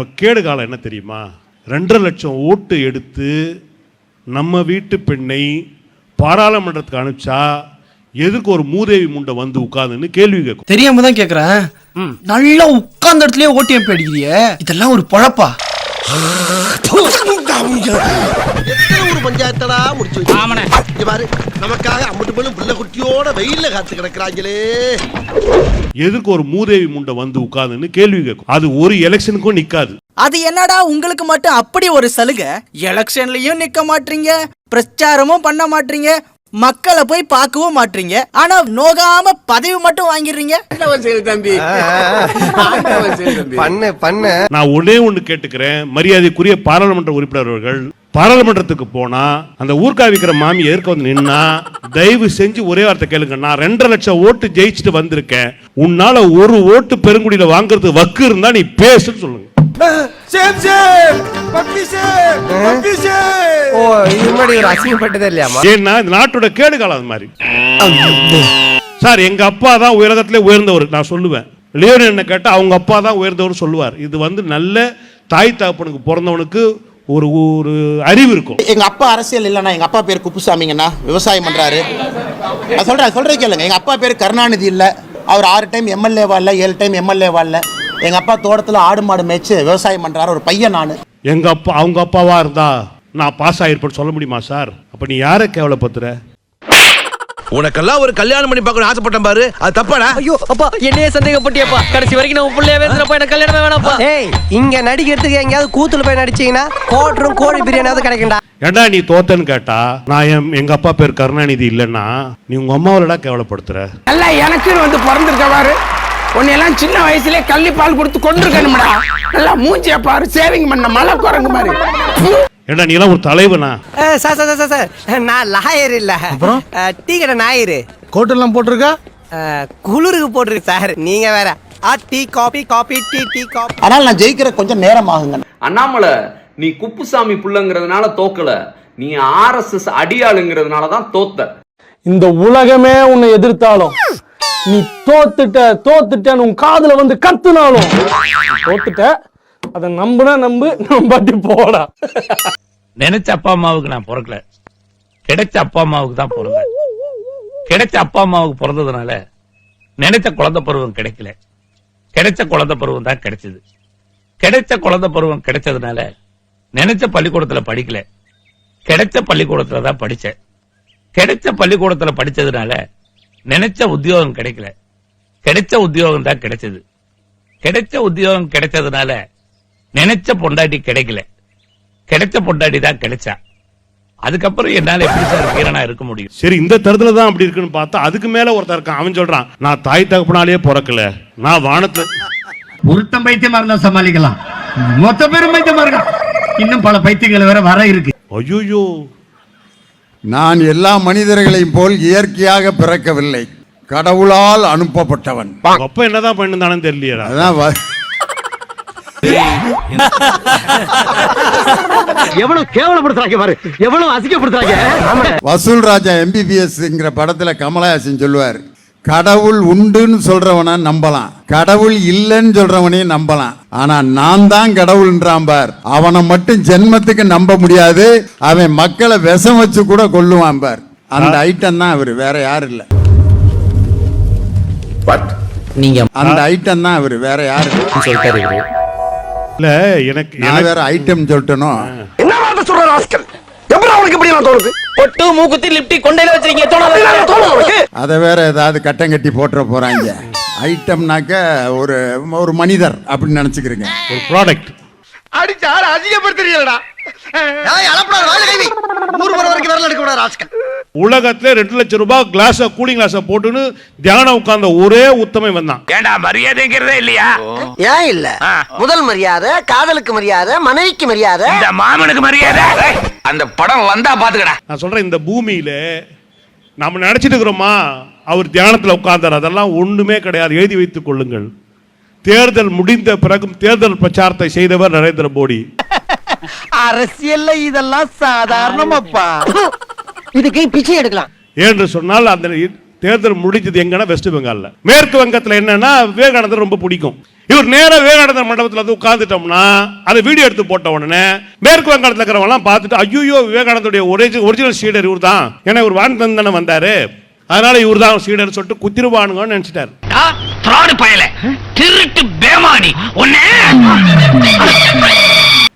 நம்ம கேடு காலம் என்ன தெரியுமா? ரெண்டரை லட்சம் ஓட்டு எடுத்து நம்ம வீட்டு பெண்ணை பாராளுமன்றத்துக்கு அனுப்பிச்சா எதுக்கு ஒரு மூதேவி முண்டை வந்து உட்கார்ந்துன்னு கேள்வி கேட்கும். தெரியாம தான் கேக்குறேன். நல்லா உட்கார்ந்த இடத்துலயே ஓட்டியம் அடிக்கிறியே. இதெல்லாம் ஒரு பொழப்பா? ஒரு பஞ்சாயத்தடா? முடிச்சு வச்சு. இங்க பாரு நமக்காக அம்பட்டு பெண்ணும் பிள்ளை குட்டியோட வெயில்ல காத்து கிடக்குறாங்களே. எதுக்கு ஒரு மூதேவி முண்டை வந்து உட்கார்ந்துன்னு கேள்வி கேட்கும். அது ஒரு எலெக்ஷனுக்கும் நிக்காது. அது என்னடா உங்களுக்கு மட்டும் அப்படி ஒரு சலுகை? எலெக்ஷன்லயும் நிக்க மாட்டீங்க பிரச்சாரமும் பண்ண மாட்டீங்க மக்களை போய் பார்க்கவும் மாட்டீங்க. ஆனா நோகாம பதவி மட்டும் வாங்கிடுறீங்க? பண்ணு பண்ணு. நான் ஒன்னே ஒன்று கேட்டுக்கிறேன். மரியாதைக்குரிய பாராளுமன்ற உறுப்பினர் அவர்கள் பாராளுமன்றத்துக்கு போனா அந்த ஊர்க்கா விற்கிற மாமி எதிர்க்க வந்து நின்னா தயவு செஞ்சு ஒரே வார்த்தை கேளுங்க. நான் ரெண்டரை லட்சம் ஓட்டு ஜெயிச்சுட்டு வந்திருக்கேன். உன்னால ஒரு ஓட்டு பெருங்குடியில வாங்குறது வக்கு இருந்தா நீ பேசுன்னு சொல்லுங்க. ஓ இது முன்னாடி ஒரு அசிங்கப்பட்டதே இல்லையாமா ஏன்னா இந்த நாட்டோட கேடு காலம் அது மாதிரி. சார் எங்க அப்பா தான் உலகத்திலே உயர்ந்தவர் நான் சொல்லுவேன். லியோன் என்ன கேட்டா அவங்க அப்பா தான் உயர்ந்தவர் சொல்லுவார். இது வந்து நல்ல தாய் தகப்பனுக்கு பிறந்தவனுக்கு ஒரு ஒரு அறிவு இருக்கும். எங்க அப்பா அரசியல் இல்லைண்ணா எங்க அப்பா பேர் குப்புசாமிங்கண்ணா. விவசாயம் பண்றாரு. நான் சொல்றேன் சொல்றேன் கேளுங்க. எங்க அப்பா பேர் கருணாநிதி இல்ல. அவர் ஆறு டைம் எம்எல்ஏவா இல்ல ஏழு டைம் எம்எல்ஏவா இல்ல. எங்க அப்பா தோட்டத்துல ஆடு மாடு மேய்ச்சு விவசாயம் பண்றாரு. ஒரு பையன் நானு. எங்க அப்பா அவங்க அப்பாவா இருந்தா நான் பாஸ் ஆயிருப்பேன்னு சொல்ல முடியுமா சார் அப்ப நீ யாரை கேவலப்படுத்துற? உனக்கெல்லாம் ஒரு கல்யாணம் பண்ணி பார்க்கணும் ஆசைப்பட்டேன் பாரு. அது தப்பாடா? ஐயோ அப்பா என்னையே சந்தேகப்பட்டியப்பா. கடைசி வரைக்கும் நான் பிள்ளையாவே இருந்தப்பா எனக்கு கல்யாணமே வேணாம்ப்பா. ஏய் இங்க நடிக்கிறதுக்கு எங்கேயாவது கூத்துல போய் நடிச்சீங்கன்னா கோட்டரும் கோழி பிரியாணியாவது கிடைக்கும்டா. ஏண்டா நீ தோத்தன்னு கேட்டா நான் என் எங்க அப்பா பேர் கருணாநிதி இல்லைன்னா நீ உங்க அம்மாவிலடா கேவலப்படுத்துற? நல்லா எனக்குன்னு வந்து பிறந்திருக்க பாரு. உன்னையெல்லாம் சின்ன வயசுலயே கள்ளி பால் கொடுத்து கொண்டிருக்கணும்டா நல்லா மூஞ்சிய பாரு சேவிங் பண்ண மலை குரங்கு மாதிரி. ஏண்டா நீ எல்லாம் ஒரு தலைவனா? சார் சார் சார் சார் நான் லாயர் இல்ல. அப்புறம்? டீ கடை ஞாயிறு. கோட்டெல்லாம் போட்டிருக்கா? குளிருக்கு போட்டிருக்கு சார். நீங்க வேற. ஆ tea coffee coffee tea tea coffee. ஆனால் நான் ஜெயிக்கிற கொஞ்சம் நேரம் ஆகுங்க அண்ணாமலை நீ குப்புசாமி புள்ளங்கிறதுனால தோக்கல. நீ ஆர்எஸ்எஸ் அடியாளுங்கிறதுனால தான் தோத்த. இந்த உலகமே உன்னை எதிர்த்தாலும் நீ தோத்துட்ட தோத்துட்டன்னு உன் காதுல வந்து கத்துனாலும் தோத்துட்ட அதை நம்புனா நம்பு நம்பாட்டி போடா. நினைச்ச அப்பா அம்மாவுக்கு நான் பிறக்கல. கிடைச்ச அப்பா அம்மாவுக்கு தான் பிறந்தேன். கிடைச்ச அப்பா அம்மாவுக்கு பிறந்ததுனால நினைச்ச குழந்தை பருவம் கிடைக்கல. கிடைச்ச குழந்தை பருவம் தான் கிடைச்சது. கிடைச்ச குழந்தை பருவம் கிடைச்சதுனால நினைச்ச பள்ளிக்கூடத்துல படிக்கல. கிடைச்ச பள்ளிக்கூடத்துல தான் படிச்சேன். கிடைச்ச பள்ளிக்கூடத்துல படிச்சதுனால நினைச்ச உத்தியோகம் கிடைக்கல. கிடைச்ச உத்தியோகம் தான் கிடைச்சது. கிடைச்ச உத்தியோகம் கிடைச்சதுனால நினைச்ச பொண்டாட்டி கிடைக்கல. கிடைச்ச பொண்டாட்டி தான் கிடைச்சா. அதுக்கப்புறம் என்னால எப்படி சார் வீரனா இருக்க முடியும்? சரி இந்த தருதல தான் அப்படி இருக்குன்னு பார்த்தா அதுக்கு மேல ஒருத்தன் இருக்கான். அவன் சொல்றான் நான் தாய் தகப்பனாலேயே பிறக்கல. நான் வானத்துல ஒருத்தன் பைத்தியமா இருந்தா சமாளிக்கலாம். மொத்த பேரும் பைத்தியமா இருக்கான். இன்னும் பல பைத்தியங்கள் வேற வர இருக்கு. ஐயோ நான் எல்லா மனிதர்களையும் போல் இயற்கையாக பிறக்கவில்லை. கடவுளால் அனுப்பப்பட்டவன். அப்ப என்னதான் பண்ணிருந்தானு தெரியலையடா. அதான் வ- எவ்வளவு கேவலப்படுத்துறாங்க பாரு. எவ்வளவு அசிங்கப்படுத்துறாங்க. வசூல் ராஜா எம்பிபிஎஸ்ங்கிற படத்துல கமலஹாசன் சொல்லுவார். கடவுள் உண்டுன்னு சொல்றவனை நம்பலாம். கடவுள் இல்லைன்னு சொல்றவனையும் நம்பலாம். ஆனா நான் தான் கடவுள்ன்றான் பார். அவனை மட்டும் ஜென்மத்துக்கு நம்ப முடியாது. அவன் மக்களை விஷம் வச்சு கூட கொல்லுவான் பார். அந்த ஐட்டம் தான் அவரு வேற யாரும் இல்ல. நீங்க அந்த ஐட்டம் தான் அவரு வேற யாரும். சொல்லிட்டாரு இல்ல எனக்கு நான் வேற ஐட்டம் சொல்லிட்டனோ? என்ன வார்த்தை சொல்ற ராஸ்கல் எப்படி அவனுக்கு இப்படி எல்லாம் தோணுது? பொட்டு மூக்குத்தி லிப்டி கொண்டையில வச்சிருக்கீங்க தோணாத. தோணுது உனக்கு அதை வேற ஏதாவது கட்டம் கட்டி போட்டுற போறாங்க. ஐட்டம்னாக்க ஒரு ஒரு மனிதர் அப்படின்னு நினைச்சுக்கிறீங்க. ஒரு ப்ராடக்ட் அடிச்சாரு அசிங்கப்படுத்துறீங்களா அளப்படாத வாயில கைவி ஊர் போற வரைக்கும் வரல எடுக்க கூடாது ராஸ்கல் உலகத்துல ரெண்டு லட்சம் ரூபாய் கிளாஸ கூலிங் கிளாஸ போட்டுன்னு தியானம் உட்கார்ந்த ஒரே உத்தமை வந்தான் ஏண்டா மரியாதைங்கிறதே இல்லையா? ஏன் இல்ல? முதல் மரியாதை காதலுக்கு மரியாதை மனைவிக்கு மரியாதை. இந்த மாமனுக்கு மரியாதை? அந்த படம் வந்தா பாத்துக்கடா. நான் சொல்றேன் இந்த பூமியில நாம நினைச்சிட்டு இருக்கிறோமா அவர் தியானத்துல உட்கார்ந்தார். அதெல்லாம் ஒண்ணுமே கிடையாது. எழுதி வைத்துக் கொள்ளுங்கள். தேர்தல் முடிந்த பிறகும் தேர்தல் பிரச்சாரத்தை செய்தவர் நரேந்திர மோடி. அரசியல்ல இதெல்லாம் சாதாரணமாப்பா. இதுக்கு பிச்சை எடுக்கலாம். என்று சொன்னால் அந்த தேர்தல் முடிஞ்சது எங்கன்னா வெஸ்ட் பெங்கால்ல மேற்கு வங்கத்துல என்னன்னா விவேகானந்தர் ரொம்ப பிடிக்கும். இவர் நேரா விவேகானந்தர் மண்டபத்தில் வந்து உட்கார்ந்துட்டோம்னா அதை வீடியோ எடுத்து போட்ட உடனே மேற்கு வங்காளத்தில் இருக்கிறவங்கலாம் பார்த்துட்டு ஐயோ விவேகானந்தருடைய ஒரே ஒரிஜினல் சீடர் இவர் தான் ஏன்னா இவர் வான் தானே வந்தாரு. அதனால இவர் தான் சீடர் சொல்லிட்டு குத்திருவானுங்கன்னு நினைச்சிட்டாரு. திருட்டு பேமானி. ஒன்னே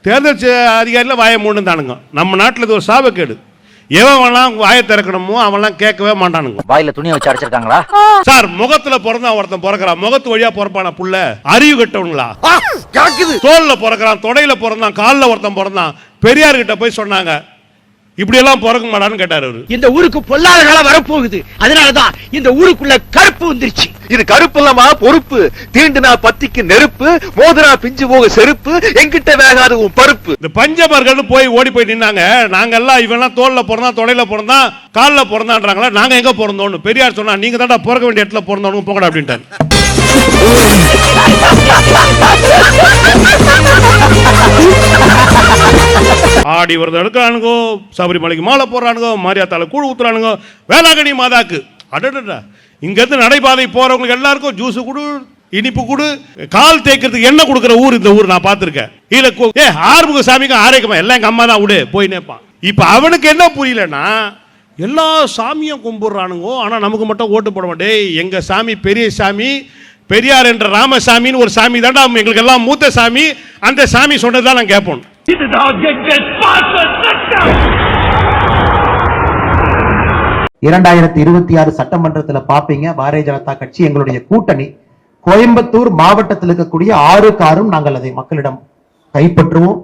தேர்தல் அதிகாரியில் வாயை மூணு தானுங்க நம்ம நாட்டில் இது ஒரு சாபக்கேடு. எவன் வேணாம் வாயை திறக்கணுமோ அவன்லாம் கேட்கவே மாட்டானுங்க. வாயில துணியை வச்சு அடைச்சிருக்காங்களா? சார் முகத்துல பிறந்தா ஒருத்தன் பிறக்கிறான் முகத்து வழியா பிறப்பான புள்ள? அறிவு கட்டவங்களா? தோல்ல பிறக்கிறான் தொடையில பிறந்தான் கால்ல ஒருத்தன் பிறந்தான். பெரியார் கிட்ட போய் சொன்னாங்க இப்படி எல்லாம் பிறக்க மாட்டான்னு கேட்டாரு அவரு. இந்த ஊருக்கு பொல்லாத காலம் வரப்போகுது. அதனாலதான் இந்த ஊருக்குள்ள கருப்பு வந்துருச்சு. இது கருப்பு இல்லாமா பொறுப்பு. தீண்டுனா பத்திக்கு நெருப்பு மோதுனா பிஞ்சு போக செருப்பு எங்கிட்ட வேகாத உன் பருப்பு. இந்த பஞ்சமர்கள் போய் ஓடி போய் நின்னாங்க. நாங்க எல்லாம் இவெல்லாம் தோல்ல பிறந்தான் தொடையில பிறந்தான் கால்ல பிறந்தான்றாங்களா? நாங்க எங்க பிறந்தோம்னு பெரியார் சொன்னா நீங்க தான்டா பிறக்க வேண்டிய இடத்துல பிறந்தோம் போங்கடா அப்படின்ட்டாரு. ஆடி விரதம் எடுக்கிறானுங்கோ சபரிமலைக்கு மாலை போடுறானுங்கோ மாரியாத்தால கூழ் ஊத்துறானுங்கோ வேளாங்கண்ணி மாதாக்கு. அடடா இங்கேருந்து நடைபாதை போகிறவங்களுக்கு எல்லாருக்கும் ஜூஸு கொடு இனிப்பு கொடு கால் தேய்க்கிறதுக்கு எண்ணெய் கொடுக்குற ஊர் இந்த ஊர் நான் பார்த்துருக்கேன். இல்லை ஏ ஆறுமுக சாமிக்கும் ஆரோக்கியமா எல்லாம் எங்கள் அம்மா தான் விடு போய் நேப்பான் இப்போ அவனுக்கு என்ன புரியலன்னா எல்லா சாமியும் கும்பிட்றானுங்கோ ஆனால் நமக்கு மட்டும் ஓட்டு போட மாட்டேன். எங்கள் சாமி பெரிய சாமி பெரியார் என்ற ராமசாமின்னு ஒரு சாமி தாண்டா எங்களுக்கு எல்லாம் மூத்த சாமி அந்த சாமி சொன்னதுதான் நான் கேட்போம். இரண்டாயிரத்தி இருபத்தி ஆறு சட்டமன்றத்தில் பாப்பீங்க. பாரதிய ஜனதா கட்சி எங்களுடைய கூட்டணி. கோயம்புத்தூர் மாவட்டத்தில் இருக்கக்கூடிய ஆறு காரும் நாங்கள் அதை மக்களிடம் கைப்பற்றுவோம்.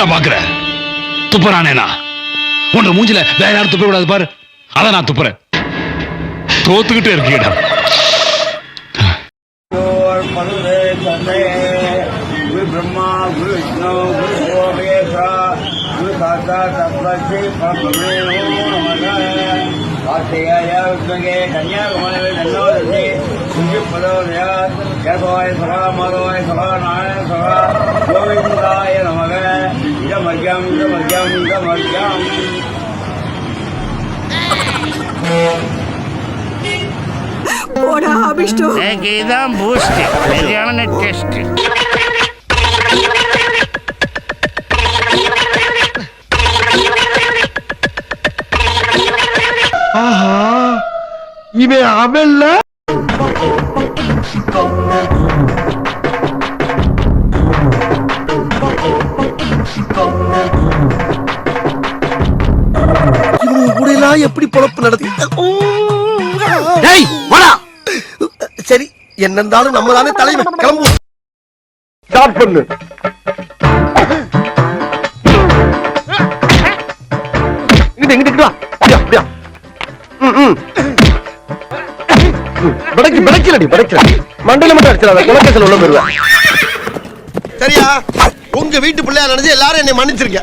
என்றா பாக்குற? துப்புறானேனா உன்ற மூஞ்சில வேற யாரும் துப்ப கூடாது பாரு. அதான் நான் துப்புறேன். தோத்துக்கிட்டே இருக்கீடா பிரம்மா குரு விஷ்ணு குரு சோமேஷ குரு சாத்தா தத்வசி கார்த்திகேய விஷ்ணுகே கன்யாகுமரி சகா மதவாய சகா நாராயண சகா கோவிந்தாய Margam, Margam, Margam. Bora habis tuh. Eh, kita busti. Jangan testi. Aha. எல்லாம் எப்படி பொழப்பு நடத்தி சரி என்ன இருந்தாலும் நம்ம தானே தலைவன் கிளம்புவோம் ஸ்டார்ட் பண்ணு. இங்கிட்டு இங்கிட்டு வா. அப்படியா அப்படியா. ம், ம். பிடைக்கு பிடைக்கலடி பிடைக்கல மண்டையில மட்டும் அடிச்சிடாத குலக்கத்தில் உள்ள போயிருவேன் சரியா? உங்க வீட்டு பிள்ளையா நினைச்சு எல்லாரும் என்னை மன்னிச்சிருக்க